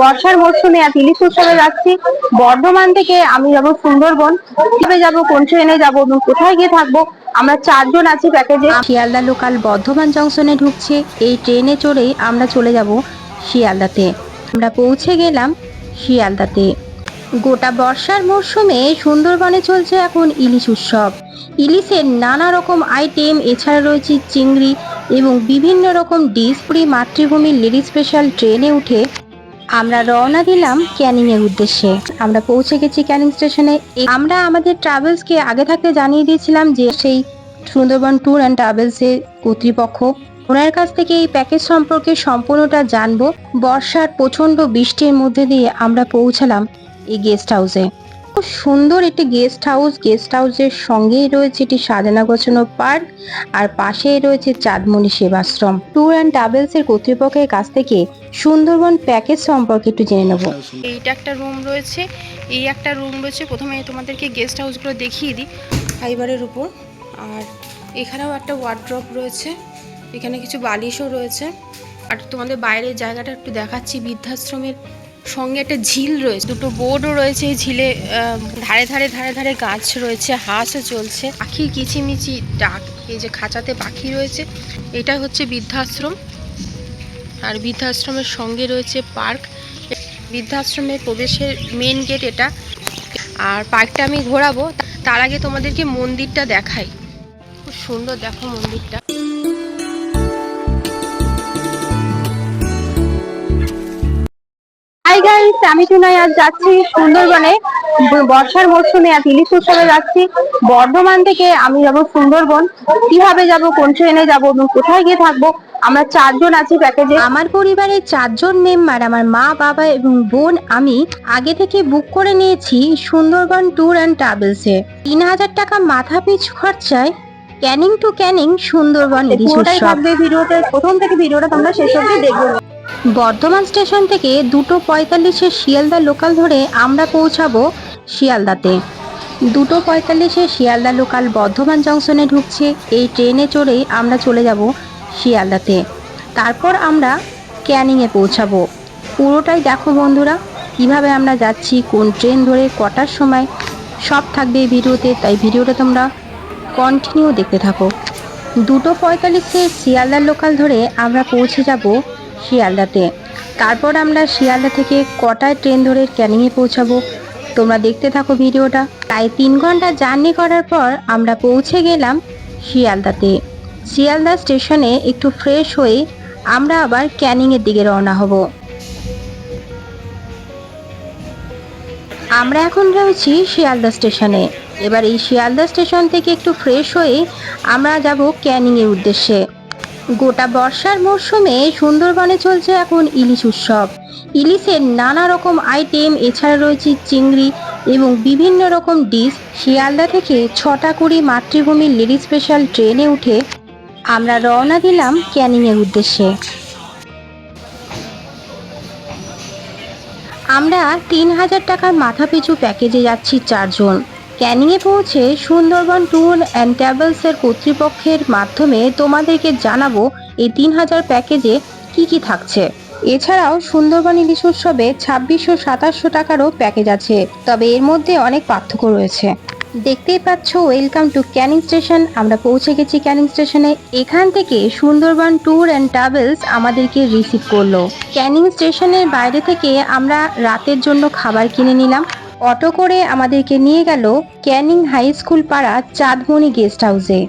বর্ষার মরশুমে এক ইলিশ উৎসবে যাচ্ছি। বর্ধমান থেকে আমি যাব সুন্দরবন। কীভাবে যাব, কোন ট্রেনে যাব, এবং কোথায় গিয়ে থাকব? আমরা চারজন আছি প্যাকেজে। শিয়ালদা লোকাল বর্ধমান জংশনে ঢুকছে। এই ট্রেনে চড়েই আমরা চলে যাব শিয়ালদাতে। আমরা পৌঁছে গেলাম শিয়ালদাতে। গোটা বর্ষার মরশুমে সুন্দরবনে চলছে এখন ইলিশ উৎসব। ইলিশের নানা রকম আইটেম এছাড়া রয়েছে চিংড়ি এবং বিভিন্ন রকম ডিশ পুরী মাতৃভূমির লেডি স্পেশাল ট্রেনে উঠে আমরা রওনা দিলাম ক্যানিং এর উদ্দেশ্যে। আমরা পৌঁছে গেছি ক্যানিং স্টেশনে। আমরা আমাদের ট্রাভেলসকে আগে থাকতে জানিয়ে দিয়েছিলাম যে সেই সুন্দরবন ট্যুর অ্যান্ড ট্রাভেলসের কর্তৃপক্ষ ওনার কাছ থেকে এই প্যাকেজ সম্পর্কে সম্পূর্ণটা জানব। বর্ষার প্রচণ্ড বৃষ্টির মধ্যে দিয়ে আমরা পৌঁছালাম এই গেস্ট হাউসে। সুন্দর একটি গেস্ট হাউস। গেস্ট হাউসের সঙ্গেই রয়েছে একটি সাজানো গোছানো পার্ক আর পাশেই রয়েছে Chandmani Sevashram. Tour and travels এর কর্তৃপক্ষের কাছ থেকে সুন্দরবন প্যাকেজ সম্পর্কে একটু জেনে নেব। এইটা একটা রুম রয়েছে। এই একটা রুম রয়েছে। প্রথমে তোমাদেরকে গেস্ট হাউসগুলো দেখিয়ে দিই। ফাইবারের উপর। আর এখানেও একটা ওয়ার্ড্রপ রয়েছে। এখানে কিছু বালিশও রয়েছে। আর তোমাদের বাইরের জায়গাটা একটু দেখাচ্ছি বৃদ্ধাশ্রমের সঙ্গে একটা ঝিল রয়েছে, দুটো বোর্ডও রয়েছে ঝিলে ধারে ধারে ধারে ধারে গাছ রয়েছে, হাঁসও চলছে। পাখির কিচিমিচি ডাক, এই যে খাঁচাতে পাখি রয়েছে, এটা হচ্ছে বৃদ্ধাশ্রম। আর বৃদ্ধাশ্রমের সঙ্গে রয়েছে পার্ক। বৃদ্ধাশ্রমের প্রবেশের মেন গেট এটা। আর পার্কটা আমি ঘোরাবো, তার আগে তোমাদেরকে মন্দিরটা দেখাই। খুব সুন্দর দেখো মন্দিরটা। গাইস আমি টুনাই আজ যাচ্ছি সুন্দরবনে বর্ষার মরশুমে এক ইলিশ উৎসবে যাচ্ছি। বর্ধমান থেকে আমি যাব সুন্দরবন। কীভাবে যাব কোন ট্রেনে যাব এবং কোথায় গিয়ে থাকব? আমরা চারজন আছি প্যাকেজে আমার পরিবারের চারজন মেম্বার আমার মা বাবা এবং বোন আমি আগে থেকে বুক করে নিয়েছি সুন্দরবন ট্যুর অ্যান্ড ট্রাভেলসে তিন হাজার টাকা মাথা পিছু খরচায় ক্যানিং টু ক্যানিং সুন্দরবন ইলিশ পুরোটাই থাকবে ভিডিওতে প্রথম থেকে ভিডিওটা তোমরা শেষ অবধি দেখবে। বর্ধমান স্টেশন থেকে দুটো পঁয়তাল্লিশে শিয়ালদা লোকাল ধরে আমরা পৌঁছাবো শিয়ালদাতে। দুটো পঁয়তাল্লিশে শিয়ালদা লোকাল বর্ধমান জংশনে ঢুকছে। এই ট্রেনে চড়েই আমরা চলে যাব শিয়ালদাতে। তারপর আমরা ক্যানিংয়ে পৌঁছাবো। পুরোটাই দেখো বন্ধুরা, কীভাবে আমরা যাচ্ছি, কোন ট্রেন ধরে কটার সময় সব থাকবে এই ভিডিওতে। তাই ভিডিওটা তোমরা কন্টিনিউ দেখতে থাকো। দুটো পঁয়তাল্লিশে শিয়ালদার লোকাল ধরে আমরা পৌঁছে যাব শিয়ালদাতে। তারপর আমরা শিয়ালদা থেকে কটায় ট্রেন ধরে ক্যানিংয়ে পৌঁছাবো? তোমরা দেখতে থাকো ভিডিওটা। তাই তিন ঘণ্টা জার্নি করার পর আমরা পৌঁছে গেলাম শিয়ালদাতে। শিয়ালদা স্টেশনে একটু ফ্রেশ হয়ে আমরা আবার ক্যানিংয়ের দিকে রওনা হব। আমরা এখন রয়েছি শিয়ালদা স্টেশনে। এবার এই শিয়ালদা স্টেশন থেকে একটু ফ্রেশ হয়ে আমরা যাব ক্যানিংয়ের উদ্দেশ্যে। গোটা বর্ষার মরশুমে সুন্দরবনে চলছে এখন ইলিশ উৎসব। ইলিশের নানা রকম আইটেম এছাড়া রয়েছে চিংড়ি এবং বিভিন্ন রকম ডিশ শিয়ালদা থেকে ছটা কুড়ি মাতৃভূমির লেডি স্পেশাল ট্রেনে উঠে আমরা রওনা দিলাম ক্যানিংয়ের উদ্দেশ্যে। আমরা তিন হাজার টাকার মাথাপিছু প্যাকেজে যাচ্ছি চারজন। ক্যানিংয়ে পৌঁছে সুন্দরবন ট্যুর অ্যান্ড ট্রাভেলসের কর্তৃপক্ষের মাধ্যমে তোমাদেরকে জানাব এই তিন হাজার প্যাকেজে কি কি থাকছে। এছাড়াও সুন্দরবন ইলিশ উৎসবে ছাব্বিশশো সাতাশশো টাকারও প্যাকেজ আছে, তবে এর মধ্যে অনেক পার্থক্য রয়েছে। দেখতেই পাচ্ছ ওয়েলকাম টু ক্যানিং স্টেশন। আমরা পৌঁছে গেছি ক্যানিং স্টেশনে। এখান থেকে সুন্দরবন ট্যুর অ্যান্ড ট্রাভেলস আমাদেরকে রিসিভ করল। ক্যানিং স্টেশনের বাইরে থেকে আমরা রাতের জন্য খাবার কিনে নিলাম। অটো করে আমাদেরকে নিয়ে গেল ক্যানিং হাই স্কুল পাড়া চাঁদমণি গেস্ট হাউসে।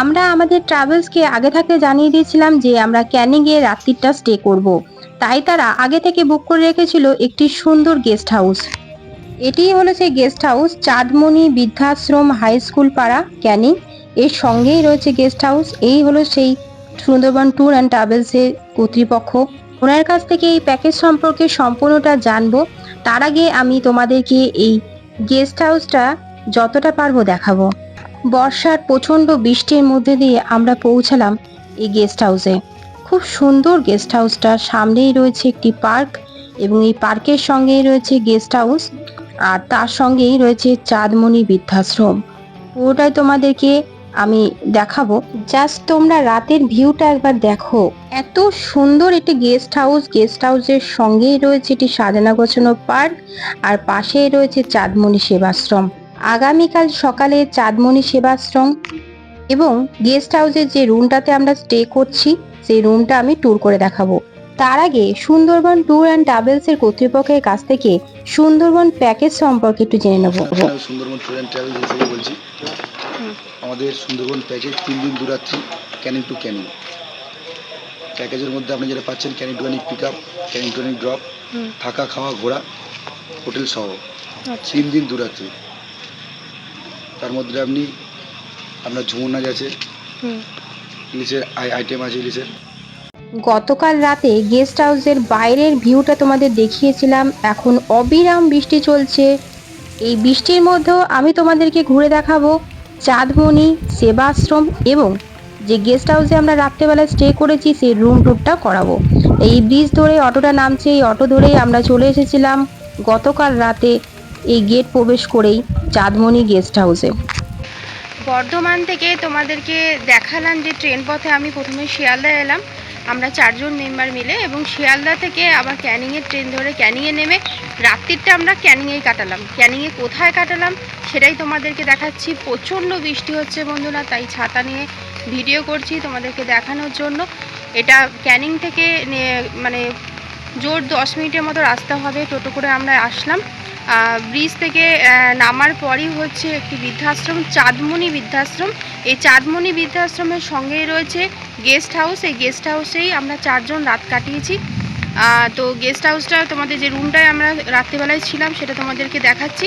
আমরা আমাদের ট্রাভেলসকে আগে থাকতে জানিয়ে দিয়েছিলাম যে আমরা ক্যানিংয়ে রাত্রিটা স্টে করব। তাই তারা আগে থেকে বুক করে রেখেছিল একটি সুন্দর গেস্ট হাউস। এটি হলো সেই গেস্ট হাউস চাঁদমণি বৃদ্ধাশ্রম হাই স্কুল পাড়া ক্যানিং। এর সঙ্গেই রয়েছে গেস্ট হাউস। এই হলো সেই সুন্দরবন ট্যুর অ্যান্ড ট্রাভেলসের কর্তৃপক্ষ। ওনার কাছ থেকে এই প্যাকেজ সম্পর্কে সম্পূর্ণটা জানব। তার আগে আমি তোমাদেরকে এই গেস্ট হাউসটা যতটা পারব দেখাবো। বর্ষার প্রচণ্ড বৃষ্টির মধ্যে দিয়ে আমরা পৌঁছালাম এই গেস্ট হাউসে খুব সুন্দর গেস্ট হাউসটা সামনেই রয়েছে একটি পার্ক এবং এই পার্কের সঙ্গেই রয়েছে গেস্ট হাউস আর তার সঙ্গেই রয়েছে চাঁদমণি বৃদ্ধাশ্রম। পুরোটাই তোমাদেরকে আমি দেখাবো। জাস্ট তোমরা রাতের ভিউটা একবার দেখো। এত সুন্দর একটি গেস্ট হাউস গেস্ট হাউসের সঙ্গেই রয়েছে একটি সাজানা গোছানো পার্ক আর পাশেই রয়েছে চাঁদমণি সেবাশ্রম। আগামীকাল সকালে চাঁদমণি সেবাশ্রম এবং গেস্ট হাউসের যে রুমটাতে আমরা স্টে করছি, সেই রুমটা আমি ট্যুর করে দেখাবো। তার আগে সুন্দরবন ট্যুর অ্যান্ড ট্রাভেলস এর কর্তৃপক্ষের কাছ থেকে সুন্দরবন প্যাকেজ সম্পর্কে একটু জেনে নেব। সুন্দরবন ট্যুর অ্যান্ড ট্রাভেল হিসেবে বলছি। আমাদের সুন্দরবন প্যাকেজ তিন দিন দূরাত্রি ক্যানিং টু ক্যানিং প্যাকেজের মধ্যে আপনি যেটা পাচ্ছেন Canning to Canning pick up Canning to Canning drop থাকা খাওয়া ঘোরা হোটেল সহ। আচ্ছা। তিন দিন দূরাত্রি তার মধ্যে আপনি আপনার ঝুমুনাজ আছে হুম। ইলিশের আইটেম আছে ইলিশের। গতকাল রাতে গেস্ট হাউসের বাইরের ভিউটা তোমাদের দেখিয়েছিলাম। এখন অবিরাম বৃষ্টি চলছে। এই বৃষ্টির মধ্যেও আমি তোমাদেরকে ঘুরে দেখাবো। চাঁদমণি, সেবাশ্রম এবং যে গেস্ট হাউসে আমরা রাত্রেবেলা স্টে করেছি, সেই রুম ট্যুরটা করাবো। এই ব্রিজ ধরে অটোটা নামছে, এই অটো ধরেই আমরা চলে এসেছিলাম গতকাল রাতে এই গেট প্রবেশ করেই চাঁদমণি গেস্ট হাউসে বর্ধমান থেকে তোমাদেরকে দেখালাম যে ট্রেন পথে আমি প্রথমে শিয়ালদা এলাম। আমরা চারজন মেম্বার মিলে এবং শিয়ালদা থেকে আবার ক্যানিংয়ের ট্রেন ধরে ক্যানিংয়ে নেমে রাত্রিটা আমরা ক্যানিংয়েই কাটালাম। ক্যানিংয়ে কোথায় কাটালাম সেটাই তোমাদেরকে দেখাচ্ছি। প্রচণ্ড বৃষ্টি হচ্ছে বন্ধুরা, তাই ছাতা নিয়ে ভিডিও করছি তোমাদেরকে দেখানোর জন্য। এটা ক্যানিং থেকে মানে জোর দশ মিনিটের মতো রাস্তা হবে, টোটো করে আমরা আসলাম। ব্রিজ থেকে নামার পরই হচ্ছে একটি বৃদ্ধাশ্রম চাঁদমণি বৃদ্ধাশ্রম। এই চাঁদমণি বৃদ্ধাশ্রমের সঙ্গেই রয়েছে গেস্ট হাউস এই গেস্ট হাউসেই আমরা চারজন রাত কাটিয়েছি। তো গেস্ট হাউসটা তোমাদের যে রুমটায় আমরা রাত্রিবেলায় ছিলাম, সেটা তোমাদেরকে দেখাচ্ছি।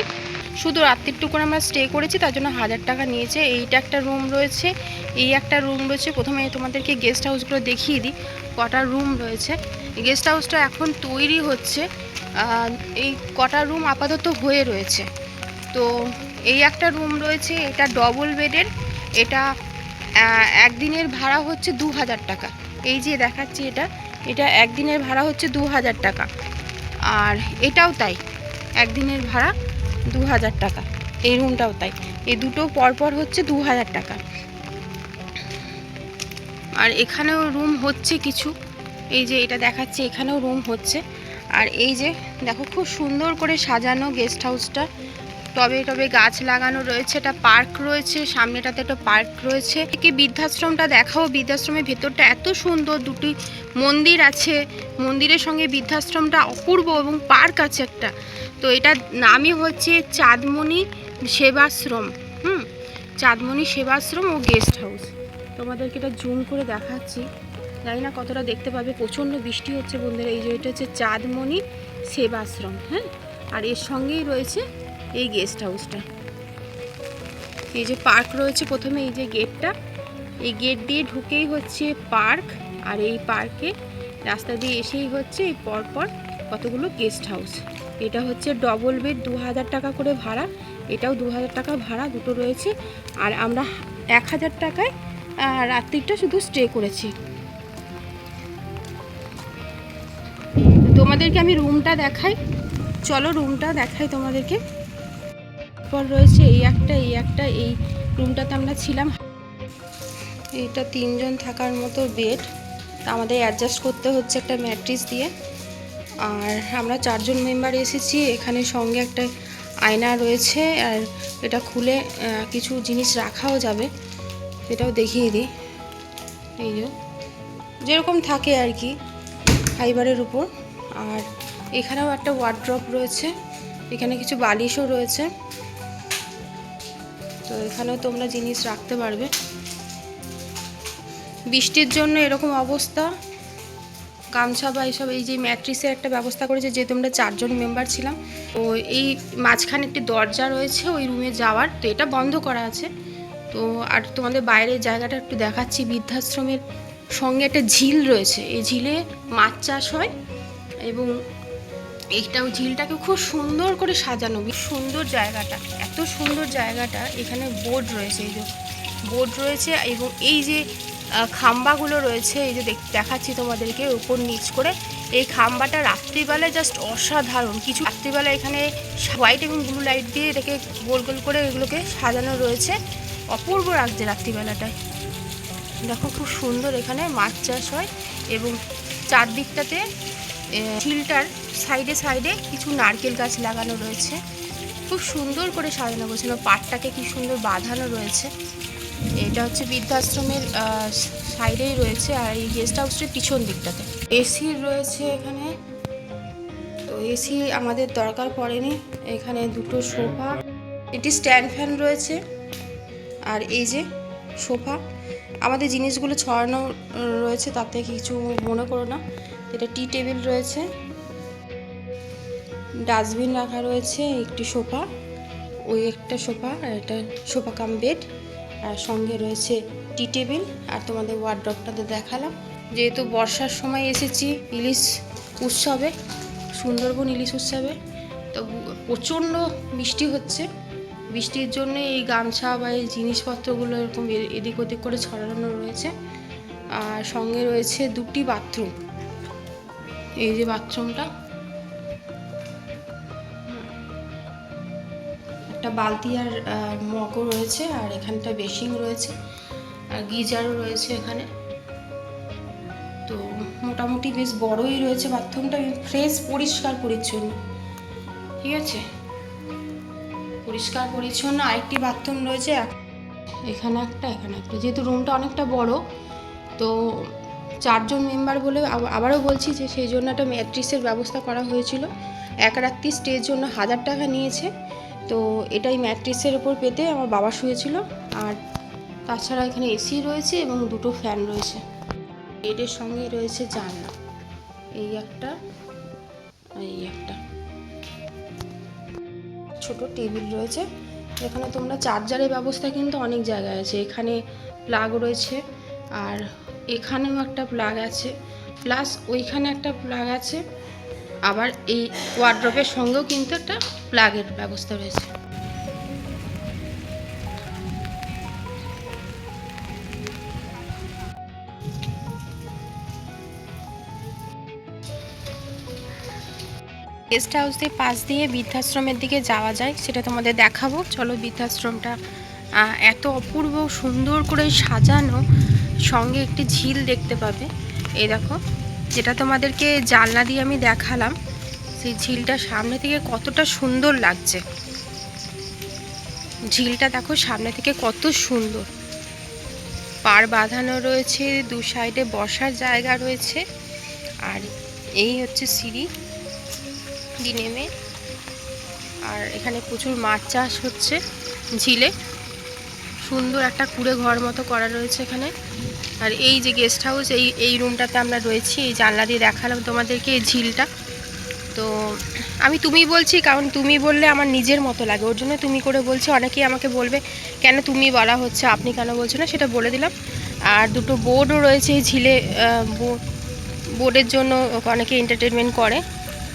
শুধু রাত্রিটুকু আমরা স্টে করেছি, তার জন্য হাজার টাকা নিয়েছে। এইটা একটা রুম রয়েছে, এই একটা রুম রয়েছে। প্রথমে তোমাদেরকে গেস্ট হাউসগুলো দেখিয়ে দিই, কটা রুম রয়েছে। গেস্ট হাউসটা এখন তৈরি হচ্ছে এই কটা রুম আপাতত হয়ে রয়েছে। তো এই একটা রুম রয়েছে, এটা ডবল বেডের এটা একদিনের ভাড়া হচ্ছে দু হাজার টাকা। এই যে দেখাচ্ছি এটা এটা একদিনের ভাড়া হচ্ছে দু হাজার টাকা। আর এটাও তাই, একদিনের ভাড়া দু হাজার টাকা, এই রুমটাও তাই। এই দুটো পরপর হচ্ছে দু হাজার টাকা। আর এখানেও রুম হচ্ছে কিছু, এই যে এটা দেখাচ্ছে, এখানেও রুম হচ্ছে। আর এই যে, দেখো খুব সুন্দর করে সাজানো গেস্ট হাউসটা টবে টবে গাছ লাগানো রয়েছে এটা পার্ক রয়েছে, সামনেটাতে একটা পার্ক রয়েছে। কি বৃদ্ধাশ্রমটা দেখাও, বৃদ্ধাশ্রমের ভেতরটা এত সুন্দর, দুটি মন্দির আছে। মন্দিরের সঙ্গে বৃদ্ধাশ্রমটা অপূর্ব এবং পার্ক আছে একটা। তো এটার নামই হচ্ছে চাঁদমণি সেবাশ্রম, হুম? চাঁদমণি সেবাশ্রম ও গেস্ট হাউস। তোমাদেরকে এটা জুম করে দেখাচ্ছি। জানি না কতটা দেখতে পাবে, প্রচণ্ড বৃষ্টি হচ্ছে বন্ধুরা, এই যে এটা হচ্ছে চাঁদমণি সেবাশ্রম হ্যাঁ? আর এর সঙ্গেই রয়েছে এই গেস্ট হাউসটা। এই যে পার্ক রয়েছে প্রথমে, এই যে গেটটা। এই গেট দিয়ে ঢুকেই হচ্ছে পার্ক, আর এই পার্কে রাস্তা দিয়ে এসেই হচ্ছে এই পরপর কতগুলো গেস্ট হাউস। এটা হচ্ছে ডবল বেড দু হাজার টাকা করে ভাড়া। এটাও দু হাজার টাকা ভাড়া, দুটো রয়েছে। আর আমরা এক হাজার টাকায় রাত্রিটা শুধু স্টে করেছি। তোমাদেরকে আমি রুমটা দেখাই। চলো রুমটা দেখাই তোমাদেরকে। পর রয়েছে এই একটা এই একটা, এই রুমটাতে আমরা ছিলাম। এটা তিনজন থাকার মতো বেড। আমাদের অ্যাডজাস্ট করতে হচ্ছে একটা ম্যাট্রিস দিয়ে। আর আমরা চারজন মেম্বার এসেছি। এখানে সঙ্গে একটা আয়না রয়েছে আর এটা খুলে কিছু জিনিস রাখাও যাবে। সেটাও দেখিয়ে দিই। এই যেরকম থাকে আর কি ফাইবারের উপর। আর এখানেও একটা ওয়ার্ড্রপ রয়েছে। এখানে কিছু বালিশও রয়েছে। তো এখানেও তোমরা জিনিস রাখতে পারবে। বৃষ্টির জন্য এরকম অবস্থা। গামছা বা এইসব, এই যে ম্যাট্রিসের একটা ব্যবস্থা করেছে যেহেতু আমরা চারজন মেম্বার ছিলাম, তো এই মাঝখানে একটি দরজা রয়েছে ওই রুমে যাওয়ার, তো এটা বন্ধ করা আছে। তো আর তোমাদের বাইরের জায়গাটা একটু দেখাচ্ছি, বৃদ্ধাশ্রমের সঙ্গে একটা ঝিল রয়েছে। এই ঝিলে মাছ চাষ হয় এবং এইটাও ঝিলটাকে খুব সুন্দর করে সাজানো। সুন্দর জায়গাটা। এত সুন্দর জায়গাটা, এখানে বোর্ড রয়েছে এই যে। বোর্ড রয়েছে এবং এই যে খাম্বাগুলো রয়েছে, এই যে দেখ- দেখাচ্ছি তোমাদেরকে উপর নিচ করে। এই খাম্বাটা রাত্রিবেলায় জাস্ট অসাধারণ। কিছু রাত্রিবেলা এখানে হোয়াইট এবং ব্লু লাইট দিয়ে এটাকে গোল গোল করে এগুলোকে সাজানো রয়েছে। অপূর্ব লাগছে রাত্রিবেলাটায়। দেখো খুব সুন্দর এখানে মাছ চাষ হয় এবং চারদিকটাতে ঝিলটার সাইডে সাইডে কিছু নারকেল গাছ লাগানো রয়েছে। খুব সুন্দর করে সাজানো গোছানো পাটটাকে কি সুন্দর বাঁধানো রয়েছে। এটা হচ্ছে বৃদ্ধাশ্রমের সাইডেই রয়েছে, আর এই গেস্ট হাউসটির পিছন দিকটাতে। এসি রয়েছে এখানে। তো এসি আমাদের দরকার পড়েনি। এখানে দুটো সোফা এটি স্ট্যান্ড ফ্যান রয়েছে, আর এই যে সোফা। আমাদের জিনিসগুলো ছড়ানো রয়েছে, তাতে কিছু মনে করো না। এটা টি টেবিল রয়েছে। ডাস্টবিন রাখা রয়েছে, একটি সোফা, ওই একটা সোফা আর এটা সোফা কাম বেড আর সঙ্গে রয়েছে টি টেবিল আর তোমাদের ওয়ার্ড্রপটাতে দেখালাম। যেহেতু বর্ষার সময় এসেছি ইলিশ উৎসবে, সুন্দরবন ইলিশ উৎসবে, তো প্রচণ্ড বৃষ্টি হচ্ছে। বৃষ্টির জন্য এই গামছা বা এই জিনিসপত্রগুলো এরকম এদিক ওদিক করে ছড়ানো রয়েছে। আর সঙ্গে রয়েছে দুটি বাথরুম এই যে বাথরুমটা। একটা বালতি আর মগও রয়েছে, আর এখানটা বেসিং রয়েছে, আর গিজারও রয়েছে এখানে। তো মোটামুটি বেশ বড়ই রয়েছে বাথরুমটা ফ্রেশ, পরিষ্কার, পরিচ্ছন্ন। ঠিক আছে? পরিষ্কার, পরিচ্ছন্ন, আরেকটি বাথরুম রয়েছে। এখানে একটা এখানে একটা। যেহেতু রুমটা অনেকটা বড়, তো চারজন মেম্বার বলে আব- আবারও বলছি যে সেই জন্য একটা ম্যাট্রিক্সের ব্যবস্থা করা হয়েছিল। এক রাত্রি স্টের জন্য হাজার টাকা নিয়েছে। তো এটাই ম্যাট্রিক্সের ওপর পেতে আমার বাবা শুয়েছিল। আর তাছাড়া এখানে এসি রয়েছে এবং দুটো ফ্যান রয়েছে। বেডের সঙ্গেই রয়েছে জানলা। এই একটা এই একটা। ছোট টেবিল রয়েছে। এখানে তোমরা চার্জারের ব্যবস্থা কিন্তু অনেক জায়গায় আছে। এখানে প্লাগ রয়েছে। আর এখানেও একটা প্লাগ আছে। প্লাস ওইখানে একটা প্লাগ আছে। আবার এই ওয়ার্ড্রপের সঙ্গেও কিন্তু একটা প্লাগের ব্যবস্থা রয়েছে। গেস্ট হাউসের পাশ দিয়ে বৃদ্ধাশ্রমের দিকে যাওয়া যায়, সেটা তোমাদের দেখাবো। চলো বৃদ্ধাশ্রমটা এত অপূর্ব সুন্দর করে সাজানো। সঙ্গে একটি ঝিল দেখতে পাবে। এই দেখো, যেটা তোমাদেরকে জানলা দিয়ে আমি দেখালাম। সেই ঝিলটা সামনে থেকে কতটা সুন্দর লাগছে। ঝিলটা দেখো সামনে থেকে কত সুন্দর। পার বাঁধানো রয়েছে, দু সাইডে বসার জায়গা রয়েছে। আর এই হচ্ছে সিঁড়ি নেমে। আর এখানে প্রচুর মাছ চাষ হচ্ছে ঝিলে। সুন্দর একটা কুড়ে ঘর মতো করা রয়েছে এখানে। আর এই যে গেস্ট হাউস এই এই রুমটাতে আমরা রয়েছি, এই জানলা দিয়ে দেখালাম তোমাদেরকে এই ঝিলটা। তো আমি তুমি বলছি, কারণ তুমি বললে আমার নিজের মতো লাগে। ওর জন্য তুমি করে বলছি, অনেকেই আমাকে বলবে, কেন তুমি বলা হচ্ছে, আপনি কেন বলছো না? সেটা বলে দিলাম। আর দুটো বোর্ডও রয়েছে এই ঝিলে বোর্ডের জন্য অনেকে এন্টারটেনমেন্ট করে।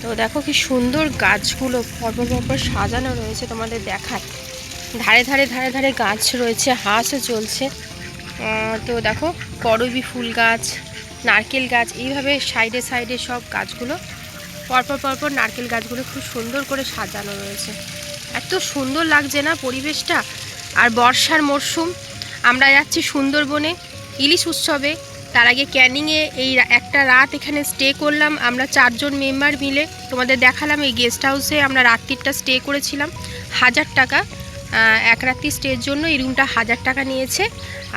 তো দেখো কি সুন্দর গাছগুলো, পরপর পরপর সাজানো রয়েছে তোমাদের দেখায়। ধারে ধারে ধারে ধারে গাছ রয়েছে, হাঁসও চলছে। তো দেখো করবি ফুল গাছ, নারকেল গাছ, এইভাবে সাইডে সাইডে সব গাছগুলো, পরপর পরপর নারকেল গাছগুলো খুব সুন্দর করে সাজানো রয়েছে। এত সুন্দর লাগছে না পরিবেশটা? আর বর্ষার মরশুম, আমরা যাচ্ছি সুন্দরবনে, ইলিশ উৎসবে, তার আগে ক্যানিংয়ে এই একটা রাত এখানে স্টে করলাম, আমরা চারজন মেম্বার মিলে, তোমাদের দেখালাম এই গেস্ট হাউসে আমরা রাত্রিটা স্টে করেছিলাম, হাজার টাকা। এক রাত্রি স্টের জন্য এই রুমটা হাজার টাকা নিয়েছে।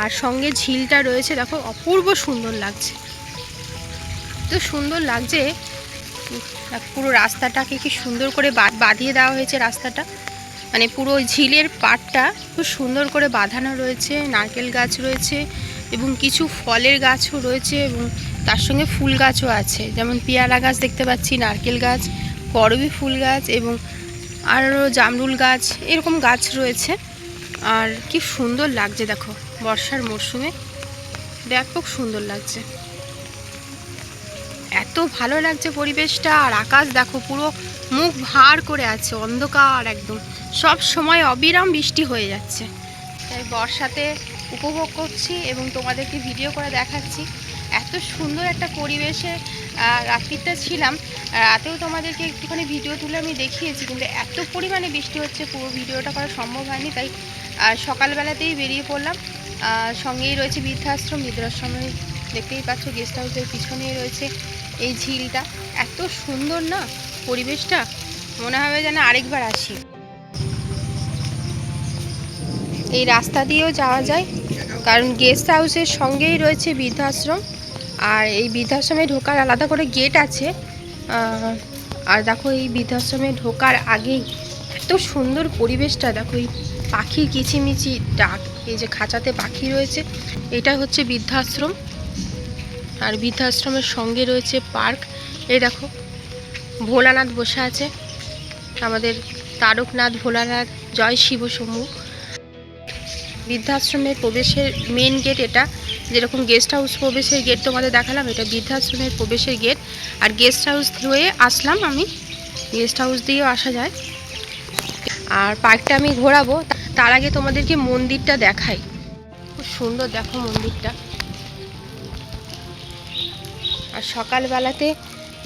আর সঙ্গে ঝিলটা রয়েছে, দেখো, অপূর্ব সুন্দর লাগছে। তো সুন্দর লাগছে। পুরো রাস্তাটাকে কি সুন্দর করে বাঁধিয়ে দেওয়া হয়েছে রাস্তাটা। মানে পুরো ঝিলের পাড়টা খুব সুন্দর করে বাঁধানো রয়েছে, নারকেল গাছ রয়েছে, এবং কিছু ফলের গাছও রয়েছে, এবং তার সঙ্গে ফুল গাছও আছে। যেমন পেয়ারা গাছ দেখতে পাচ্ছি, নারকেল গাছ, করবি ফুল গাছ, এবং আরও জামরুল গাছ, এরকম গাছ রয়েছে। আর কি সুন্দর লাগছে, দেখো, বর্ষার মরশুমে। ব্যাপক সুন্দর লাগছে। এত ভালো লাগছে পরিবেশটা, আর আকাশ দেখো, পুরো মুখ ভার করে আছে, অন্ধকার একদম। সব সময় অবিরাম বৃষ্টি হয়ে যাচ্ছে। তাই বর্ষাতে উপভোগ করছি এবং তোমাদেরকে ভিডিও করে দেখাচ্ছি। এত সুন্দর একটা পরিবেশে রাত্রিটা ছিলাম, রাতেও তোমাদেরকে একটুখানি ভিডিও তুলে আমি দেখিয়েছি, কিন্তু এত পরিমাণে বৃষ্টি হচ্ছে, পুরো ভিডিওটা করা সম্ভব হয়নি, তাই সকালবেলাতেই বেরিয়ে পড়লাম। সঙ্গেই রয়েছে বৃদ্ধাশ্রম, বৃদ্ধাশ্রমে দেখতেই পাচ্ছ গেস্ট হাউসের পিছনেই রয়েছে এই ঝিলটা। এত সুন্দর না পরিবেশটা, মনে হবে যেন আরেকবার আসি। এই রাস্তা দিয়েও যাওয়া যায়, কারণ গেস্ট হাউসের সঙ্গেই রয়েছে বৃদ্ধাশ্রম। আর এই বৃদ্ধাশ্রমে ঢোকার আলাদা করে গেট আছে। আর দেখো এই বৃদ্ধাশ্রমে ঢোকার আগেই এত সুন্দর পরিবেশটা। দেখো এই পাখির কিচিমিচি ডাক, এই যে খাঁচাতে পাখি রয়েছে এটা হচ্ছে বৃদ্ধাশ্রম। আর বৃদ্ধাশ্রমের সঙ্গে রয়েছে পার্ক। এই দেখো, ভোলানাথ বসে আছে। আমাদের তারকনাথ, ভোলানাথ, জয় শিব বৃদ্ধাশ্রমের প্রবেশের মেন গেট এটা। যেরকম গেস্ট হাউস প্রবেশের গেট তোমাদের দেখালাম, এটা বৃদ্ধাশ্রমের প্রবেশের গেট আর গেস্ট হাউস হয়ে আসলাম আমি। গেস্ট হাউস দিয়েও আসা যায়। আর পার্কটা আমি ঘোরাবো। তার আগে তোমাদেরকে মন্দিরটা দেখাই। খুব সুন্দর দেখো মন্দিরটা। আর সকালবেলাতে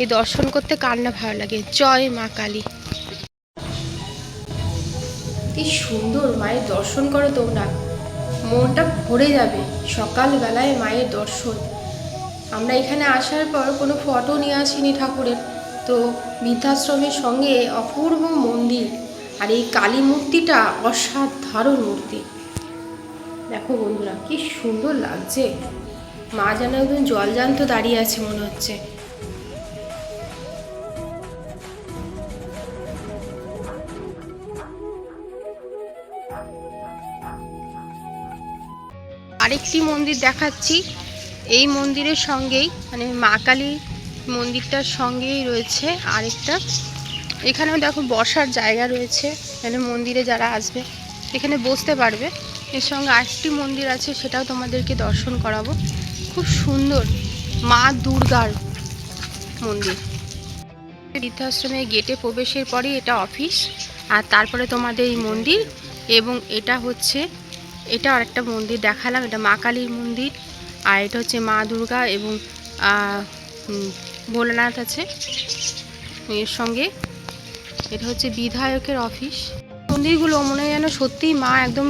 এই দর্শন করতে কার না ভালো লাগে? জয় মা কালী। কি সুন্দর মায়ের দর্শন করো তোমরা। মনটা ভরে যাবে সকালবেলায় মায়ের দর্শন। আমরা এখানে আসার পর কোনো ফটো নিয়ে আসিনি ঠাকুরের। তো বৃদ্ধাশ্রমের সঙ্গে অপূর্ব মন্দির আর এই কালী মূর্তিটা অসাধারণ মূর্তি। দেখো বন্ধুরা, কি সুন্দর লাগছে। মা যেন একদম জলজান্ত দাঁড়িয়ে আছে মনে হচ্ছে। আরেকটি মন্দির দেখাচ্ছি। এই মন্দিরের সঙ্গেই মানে মা কালী মন্দিরটার সঙ্গেই রয়েছে আরেকটা। এখানেও দেখো বসার জায়গা রয়েছে মানে মন্দিরে যারা আসবে, এখানে বসতে পারবে। এর সঙ্গে আরেকটি মন্দির আছে, সেটাও তোমাদেরকে দর্শন করাবো। খুব সুন্দর মা দুর্গার মন্দির। বৃদ্ধাশ্রমে গেটে প্রবেশের পরেই এটা অফিস, আর তারপরে তোমাদের এই মন্দির, এবং এটা হচ্ছে এটা আরেকটা মন্দির দেখালাম, এটা মা কালীর মন্দির, আর এটা হচ্ছে মা দুর্গা এবং ভোলানাথ আছে এর সঙ্গে। এটা হচ্ছে বিধায়কের অফিস। মন্দিরগুলো মনে হয় যেন সত্যিই মা একদম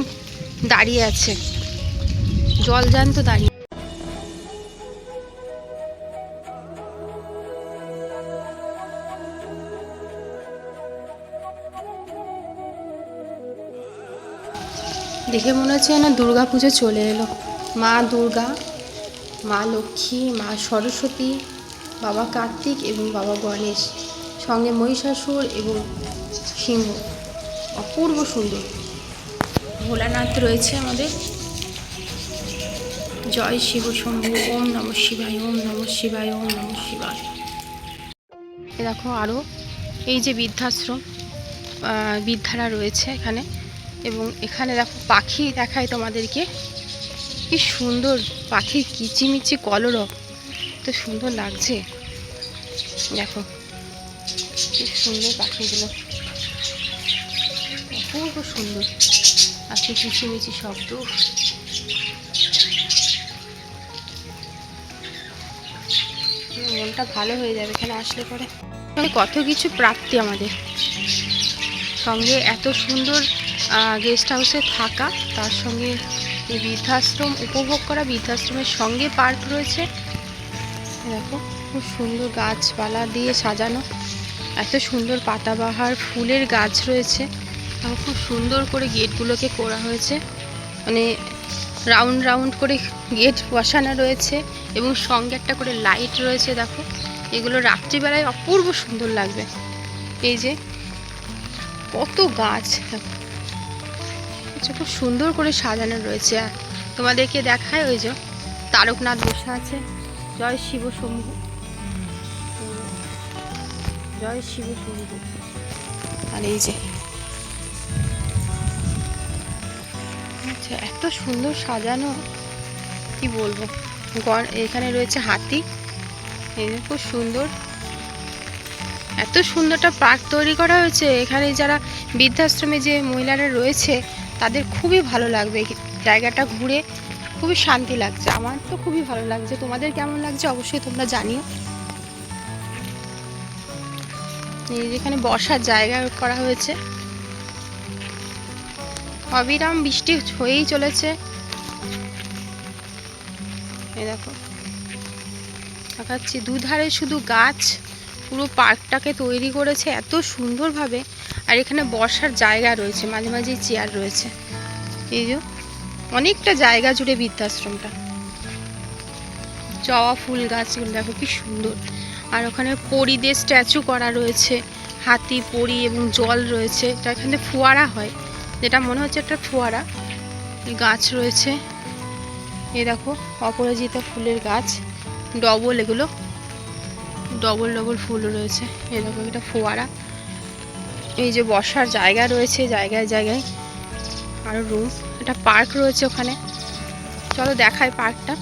দাঁড়িয়ে আছে। জল জ্যান্ত দাঁড়িয়ে দেখে মনে হচ্ছে না দুর্গা পুজো চলে এলো। মা দুর্গা, মা লক্ষ্মী, মা সরস্বতী, বাবা কার্তিক এবং বাবা গণেশ, সঙ্গে মহিষাসুর এবং সিংহ। অপূর্ব সুন্দর। ভোলানাথ রয়েছে আমাদের। জয় শিব শম্ভু, ওম নম শিবায়, ওম নম শিবায়, ওম নম শিবায়। দেখো আরও এই যে বৃদ্ধাশ্রম বৃদ্ধারা রয়েছে এখানে। এবং এখানে দেখো পাখি দেখায় তোমাদেরকে। কি সুন্দর পাখির কিচিমিচি কলরব। তো সুন্দর লাগছে। দেখো, কি সুন্দর পাখিগুলো। অপূর্ব সুন্দর। পাখি কিচিমিচি শব্দ। মনটা ভালো হয়ে যাবে এখানে আসলে পরে। কত কিছু প্রাপ্তি আমাদের। সঙ্গে এত সুন্দর গেস্ট হাউসে থাকা। তার সঙ্গে এই বৃদ্ধাশ্রম, উপভোগ করা বৃদ্ধাশ্রমের সঙ্গে পার্ক রয়েছে। দেখো, খুব সুন্দর গাছপালা দিয়ে সাজানো। এত সুন্দর পাতাবাহার, ফুলের গাছ রয়েছে। এবং খুব সুন্দর করে গেটগুলোকে করা হয়েছে। মানে রাউন্ড রাউন্ড করে গেট বসানো রয়েছে এবং সঙ্গে একটা করে লাইট রয়েছে, দেখো। এগুলো রাত্রিবেলায় অপূর্ব সুন্দর লাগবে। এই যে, কত গাছ, দেখো। আচ্ছা খুব সুন্দর করে সাজানো রয়েছে। আর তোমাদেরকে দেখায় ওই যে তারকনাথ বসে আছে। জয় শিব শম্ভু। জয় শিব শম্ভু। আর এই যে। আচ্ছা এত সুন্দর সাজানো, কি বলব? এখানে রয়েছে হাতি। এই খুব সুন্দর। এত সুন্দরটা পার্ক তৈরি করা হয়েছে। এখানে যারা বৃদ্ধাশ্রমে যে মহিলারা রয়েছে তাদের খুবই ভালো লাগবে। জায়গাটা ঘুরে খুবই শান্তি লাগছে। আমার তো খুবই ভালো লাগছে। তোমাদের কেমন লাগছে অবশ্যই তোমরা জানিও। যেখানে বসার জায়গা করা হয়েছে। অবিরাম বৃষ্টি হয়েই চলেছে। দেখো। দেখাচ্ছি, দুধারে শুধু গাছ, পুরো পার্কটাকে তৈরি করেছে। এত সুন্দরভাবে আর এখানে বসার জায়গা রয়েছে, মাঝে মাঝে চেয়ার রয়েছে। এই যে, অনেকটা জায়গা জুড়ে বৃদ্ধাশ্রমটা। জবা ফুল গাছগুলো দেখো কি সুন্দর। আর ওখানে পরিদের স্ট্যাচু করা রয়েছে, হাতি, পরি এবং জল রয়েছে। এটা এখানে ফোয়ারা হয়, যেটা মনে হচ্ছে একটা ফোয়ারা। গাছ রয়েছে। এ দেখো, অপরাজিতা ফুলের গাছ। ডবল এগুলো ডবল ডবল ফুল রয়েছে। এই দেখো, এটা ফোয়ারা। এই যে বসার জায়গা রয়েছে, জায়গায় জায়গায় আরও রুম একটা পার্ক রয়েছে ওখানে। চলো দেখাই পার্কটা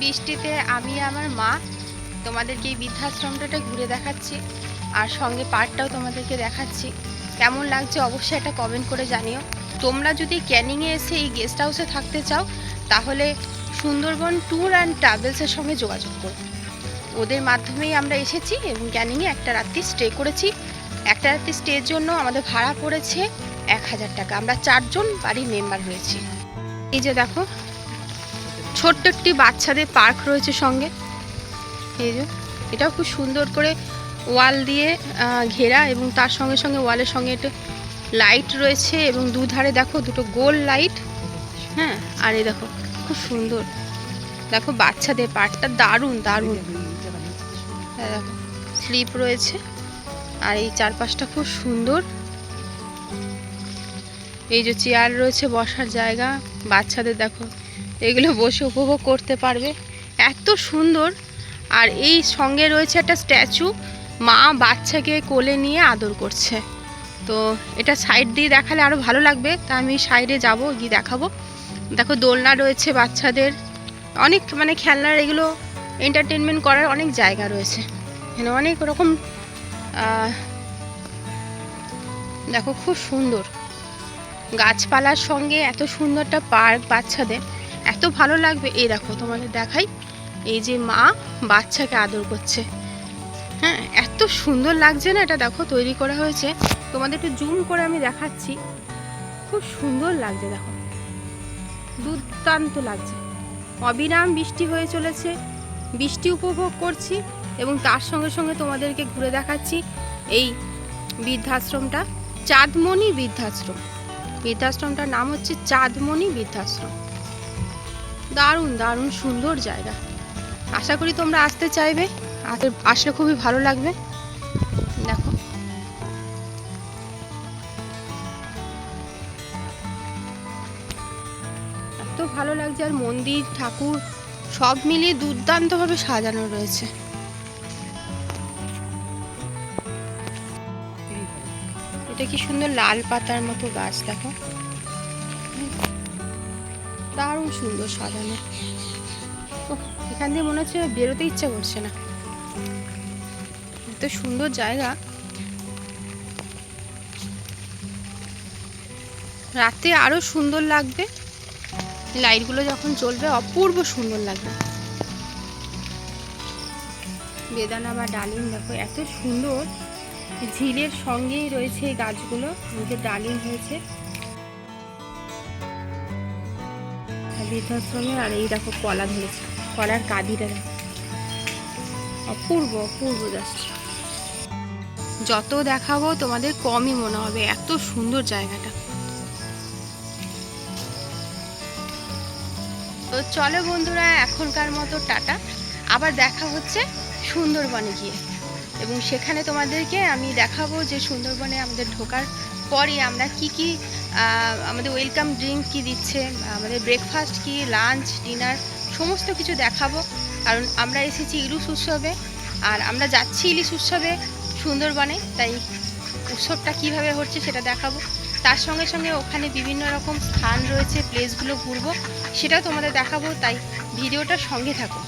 বৃষ্টিতে আমি আমার মা তোমাদেরকে এই বৃদ্ধাশ্রমটা ঘুরে দেখাচ্ছি আর সঙ্গে পার্কটাও তোমাদেরকে দেখাচ্ছি। কেমন লাগছে অবশ্যই একটা কমেন্ট করে জানিও। তোমরা যদি ক্যানিংয়ে এসে এই গেস্ট হাউসে থাকতে চাও, তাহলে সুন্দরবন ট্যুর অ্যান্ড ট্রাভেলসের সঙ্গে যোগাযোগ করো। ওদের মাধ্যমেই আমরা এসেছি এবং ক্যানিংয়ে একটা রাত্রি স্টে করেছি। একটা রাত্রি স্টের জন্য আমাদের ভাড়া পড়েছে এক হাজার টাকা। আমরা চারজন বাড়ির মেম্বার হয়েছি। এই যে দেখো, ছোট্ট একটি বাচ্চাদের পার্ক রয়েছে সঙ্গে। এই যে, এটাও খুব সুন্দর করে ওয়াল দিয়ে ঘেরা এবং তার সঙ্গে সঙ্গে ওয়ালের সঙ্গে একটা লাইট রয়েছে এবং দুধারে দেখো দুটো গোল লাইট হ্যাঁ আর এই দেখো, খুব সুন্দর। দেখো বাচ্চাদের পার্কটা দারুণ দারুণ। হ্যাঁ দেখো স্লিপ রয়েছে। আর এই চারপাশটা খুব সুন্দর। এই যে চেয়ার রয়েছে, বসার জায়গা, বাচ্চাদের দেখো, এগুলো বসে উপভোগ করতে পারবে। এত সুন্দর। আর এই সঙ্গে রয়েছে একটা স্ট্যাচু, মা বাচ্চাকে কোলে নিয়ে আদর করছে। তো এটা সাইড দিয়ে দেখালে আরও ভালো লাগবে। তা আমি সাইডে যাব, গিয়ে দেখাবো। দেখো দোলনা রয়েছে বাচ্চাদের। অনেক মানে খেলনার এগুলো এন্টারটেনমেন্ট করার অনেক জায়গা রয়েছে। এখানে অনেক রকম দেখো খুব সুন্দর। গাছপালার সঙ্গে এত সুন্দর একটা পার্ক বাচ্চাদের, এত ভালো লাগবে। এই দেখো তোমাদের দেখাই, এই যে মা বাচ্চাকে আদর করছে। হ্যাঁ এত সুন্দর লাগছে না এটা? দেখো তৈরি করা হয়েছে। তোমাদের একটু জুম করে আমি দেখাচ্ছি। খুব সুন্দর লাগছে, দেখো। দুর্দান্ত লাগছে। অবিরাম বৃষ্টি হয়ে চলেছে। বৃষ্টি উপভোগ করছি। এবং তার সঙ্গে সঙ্গে তোমাদেরকে ঘুরে দেখাচ্ছি এই বৃদ্ধাশ্রমটা, চাঁদমণি বৃদ্ধাশ্রম। বৃদ্ধাশ্রমটার নাম হচ্ছে চাঁদমণি বৃদ্ধাশ্রম। দারুণ দারুণ সুন্দর জায়গা। আশা করি তোমরা আসতে চাইবে। আস- আসলে খুবই ভালো লাগবে। দেখো। এত ভালো লাগছে আর মন্দির, ঠাকুর সব মিলিয়ে দুর্দান্তভাবে সাজানো রয়েছে। এটা কি সুন্দর লাল পাতার মতো গাছ, দেখো। দারুণ সুন্দর সাজানো। এখান দিয়ে মনে হচ্ছে বেরোতে ইচ্ছা করছে না। এত সুন্দর জায়গা। রাতে আরও সুন্দর লাগবে। লাইটগুলো যখন জ্বলবে, অপূর্ব সুন্দর লাগবে। বেদানা বা ডালিম দেখো, এত সুন্দর। ঝিলের সঙ্গেই রয়েছে এই গাছগুলো যে ডালিম হয়েছে। বৃদ্ধাশ্রমে আর এই দেখো কলা ধরেছে, কলার দেখো। অপূর্ব অপূর্ব জাস্ট। যত দেখাবো তোমাদের কমই মনে হবে, এত সুন্দর জায়গাটা। তো চলো বন্ধুরা, এখনকার মতো টাটা। আবার দেখা হচ্ছে সুন্দরবনে গিয়ে। এবং সেখানে তোমাদেরকে আমি দেখাবো যে সুন্দরবনে আমাদের ঢোকার পরে আমরা কি কি আমাদের ওয়েলকাম ড্রিঙ্ক কি দিচ্ছে, আমাদের ব্রেকফাস্ট কি লাঞ্চ ডিনার সমস্ত কিছু দেখাবো। কারণ আমরা এসেছি ইলিশ উৎসবে, আর আমরা যাচ্ছি ইলিশ উৎসবে সুন্দরবনে, তাই উৎসবটা কীভাবে হচ্ছে সেটা দেখাবো। তার সঙ্গে সঙ্গে ওখানে বিভিন্ন রকম স্থান রয়েছে প্লেসগুলো ঘুরবো, সেটাও তোমাদের দেখাবো, তাই ভিডিওটার সঙ্গে থাকো।